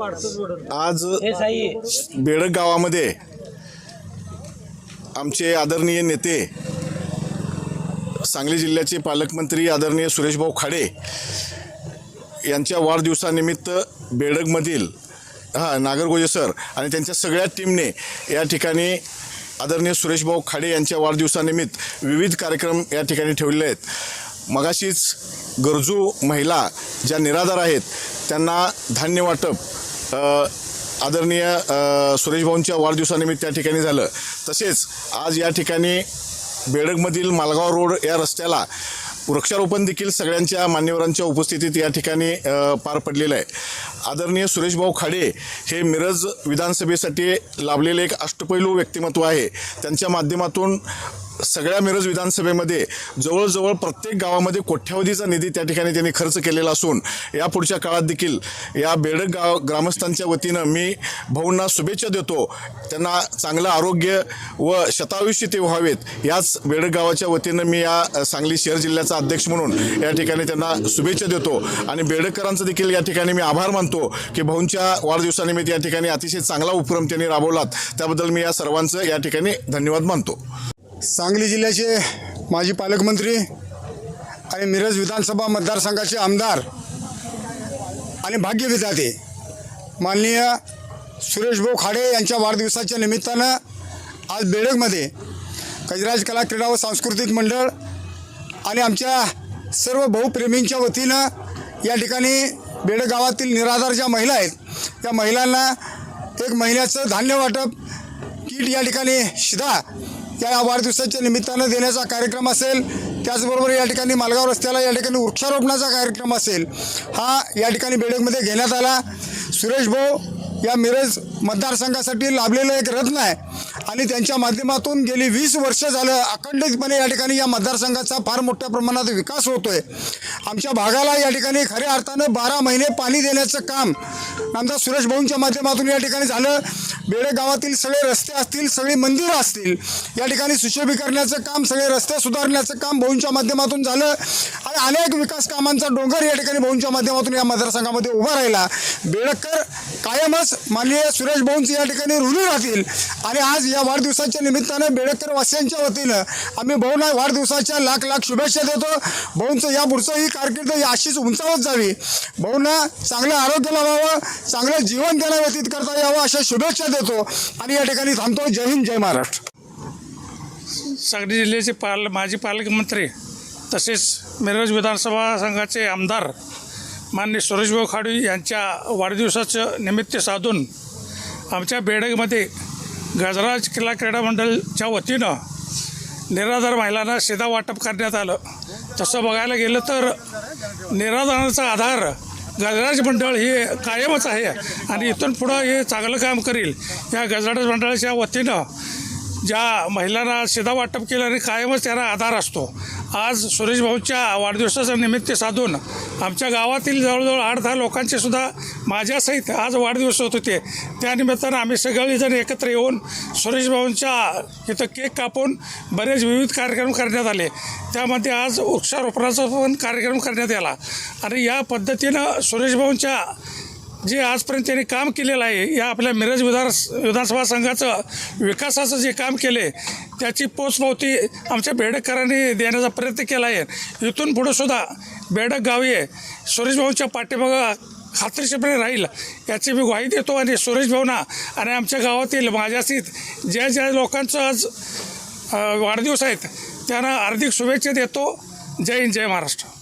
आज बेडक गावामध्ये आमचे आदरणीय नेते सांगली जिल्ह्याचे पालकमंत्री आदरणीय सुरेशभाऊ खाडे यांच्या वाढदिवसानिमित्त बेडगमधील हां नागरगोजे सर आणि त्यांच्या सगळ्या टीमने या ठिकाणी आदरणीय सुरेशभाऊ खाडे यांच्या वाढदिवसानिमित्त विविध कार्यक्रम या ठिकाणी ठेवलेले आहेत. मगाशीच गरजू महिला ज्या निराधार आहेत त्यांना धान्य वाटप आदरणीय सुरेशभाऊंच्या वाढदिवसानिमित्त त्या ठिकाणी झालं. तसेच आज या ठिकाणी बेडगमधील मालगाव रोड या रस्त्याला वृक्षारोपण देखील सगळ्यांच्या मान्यवरांच्या उपस्थितीत या ठिकाणी पार पडलेलं आहे. आदरणीय सुरेशभाऊ खाडे हे मिरज विधानसभेसाठी लाभलेले एक अष्टपैलू व्यक्तिमत्व आहे. त्यांच्या माध्यमातून सगळ्या मिरज विधानसभेमध्ये जवळजवळ प्रत्येक गावामध्ये कोट्यावधीचा निधी त्या ठिकाणी त्यांनी खर्च केलेला असून या पुढच्या काळात देखील या बेडक गाव ग्रामस्थांच्या वतीनं मी भाऊंना शुभेच्छा देतो. त्यांना चांगलं आरोग्य व शतायुष्य ते व्हावेत याच बेडक गावाच्या वतीनं मी या सांगली शहर जिल्ह्याचा अध्यक्ष म्हणून या ठिकाणी त्यांना शुभेच्छा देतो. आणि बेडकरांचं देखील या ठिकाणी मी आभार मानतो की भाऊंच्या वाढदिवसानिमित्त या ठिकाणी अतिशय चांगला उपक्रम त्यांनी राबवलात. त्याबद्दल मी या सर्वांचं या ठिकाणी धन्यवाद मानतो. सांगली जिल्ह्याचे माजी पालकमंत्री आणि मिरज विधानसभा मतदारसंघाचे आमदार आणि भाग्यविधाते माननीय सुरेशभाऊ खाडे यांच्या वाढदिवसाच्या निमित्तानं आज बेडगमध्ये कजराज कला क्रीडा व सांस्कृतिक मंडळ आणि आमच्या सर्व भाऊप्रेमींच्या वतीनं या ठिकाणी बेडग गावातील निराधार ज्या महिला आहेत त्या महिलांना एक महिन्याचं धान्य वाटप किट या ठिकाणी शिधा त्या वाढदिवसाच्या निमित्तानं देण्याचा कार्यक्रम असेल त्याचबरोबर या ठिकाणी मालगाव रस्त्याला या ठिकाणी वृक्षारोपणाचा कार्यक्रम असेल हा या ठिकाणी बेडकमध्ये घेण्यात आला. सुरेश भाऊ या मिरज मतदारसंघासाठी लाभलेलं एक रत्न आहे. आणि त्यांच्या माध्यमातून गेली वीस वर्ष झालं अखंडितपणे या ठिकाणी या मतदारसंघाचा फार मोठ्या प्रमाणात विकास होतोय. आमच्या भागाला या ठिकाणी खऱ्या अर्थानं बारा महिने पाणी देण्याचं काम आमदार सुरेश भाऊंच्या माध्यमातून या ठिकाणी झालं. बेडे गावातील सगळे रस्ते असतील सगळी मंदिरं असतील या ठिकाणी सुशोभीकरणाचं काम सगळे रस्ते सुधारण्याचं काम भाऊंच्या माध्यमातून झालं. आणि अनेक विकास कामांचा डोंगर या ठिकाणी भाऊंच्या माध्यमातून या मतदारसंघामध्ये उभा राहिला. बेडकर कायमच माननीय सुरेश भाऊंचे या ठिकाणी ऋणी राहतील. आणि आज या वाढदिवसाच्या निमित्ताने बेडकर वासियांच्या वतीनं आम्ही भाऊंना वाढदिवसाच्या लाख लाख शुभेच्छा देतो. भाऊंचं या पुढचं ही कारकीर्द ही अशीच उंचावत जावी. भाऊंना चांगलं आरोग्य लावावं चांगलं जीवन त्यांना व्यतीत करता यावं अशा शुभेच्छा देतो. आणि या ठिकाणी थांबतो. जय हिंद जय महाराष्ट्र. सांगली जिल्ह्याचे पाल माजी पालकमंत्री तसेच मिरज विधानसभा संघाचे आमदार मान्य सुरेशभाऊ खाडू यांच्या वाढदिवसाचं निमित्त साधून आमच्या बेडगमध्ये गजराज किल्ला क्रीडा मंडळच्या वतीनं निराधार महिलांना शिधा वाटप करण्यात आलं. तसं बघायला गेलं तर निराधाराचा आधार गजराज मंडळ हे कायमच आहे आणि इथून पुढं हे चांगलं काम करील. या गजराज मंडळाच्या वतीनं ज्या महिलांना शिधा वाटप केलं आणि कायमच त्याला आधार असतो. आज सुरेश भाऊच्या वाढदिवसाचं निमित्त साधून आमच्या गावातील जवळजवळ आठ दहा लोकांचे सुद्धा माझ्यासहित आज वाढदिवस होत होते. त्यानिमित्तानं आम्ही सगळेजण एकत्र येऊन सुरेश भाऊंच्या इथं केक कापून बरेच विविध कार्यक्रम करण्यात आले. त्यामध्ये आज वृक्षारोपणाचा पण कार्यक्रम करण्यात आला. आणि या पद्धतीनं सुरेश भाऊंच्या जे आजपर्यंत त्यांनी काम केलेलं आहे या आपल्या मिरज विधान विधानसभा संघाचं विकासाचं जे काम केले त्याची पोचपावती आमच्या बेडकरांनी देण्याचा प्रयत्न केला आहे. इथून पुढंसुद्धा बेडक गावी सुरेशभाऊंच्या पाठीमागं खात्रीशीपणे राहील याची मी ग्वाही देतो. आणि सुरेशभाऊना आणि आमच्या गावातील माझ्यासीत ज्या ज्या लोकांचं आज वाढदिवस आहेत त्यांना हार्दिक शुभेच्छा देतो. जय हिंद जय महाराष्ट्र.